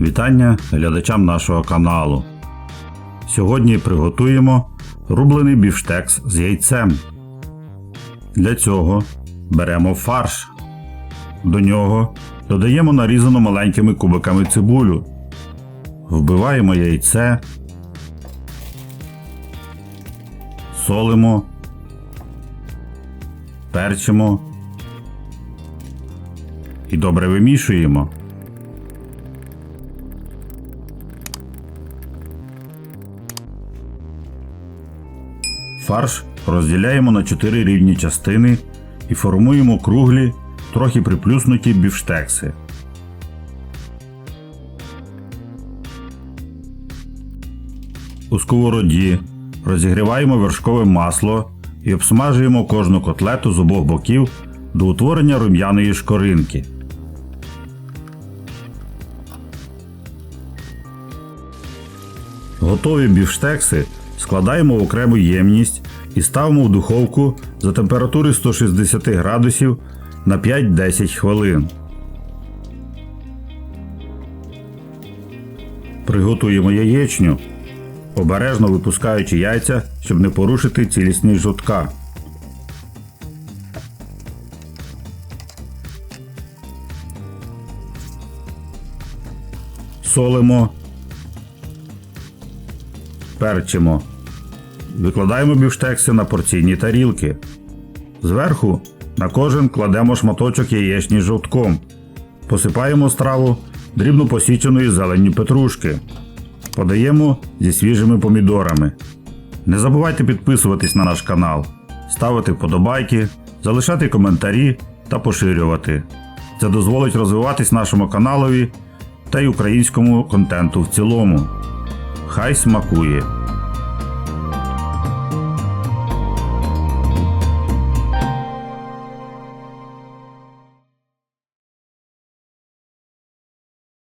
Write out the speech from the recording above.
Вітання глядачам нашого каналу. Сьогодні приготуємо рублений бівштекс з яйцем. Для цього беремо фарш. До нього додаємо нарізану маленькими кубиками цибулю. Вбиваємо яйце. Солимо. Перчимо. І добре вимішуємо. Фарш розділяємо на 4 рівні частини і формуємо круглі, трохи приплюснуті бівштекси. У сковороді розігріваємо вершкове масло і обсмажуємо кожну котлету з обох боків до утворення рум'яної шкоринки. Готові бівштекси складаємо в окрему ємність і ставимо в духовку за температури 160 градусів на 5-10 хвилин. Приготуємо яєчню, обережно випускаючи яйця, щоб не порушити цілісність жовтка. Солимо перчимо. Викладаємо бівштекси на порційні тарілки. Зверху на кожен кладемо шматочок яєчні жовтком. Посипаємо страву дрібно посіченої зеленні петрушки. Подаємо зі свіжими помідорами. Не забувайте підписуватись на наш канал, ставити вподобайки, залишати коментарі та поширювати. Це дозволить розвиватись нашому каналові та й українському контенту в цілому. Хай смакує!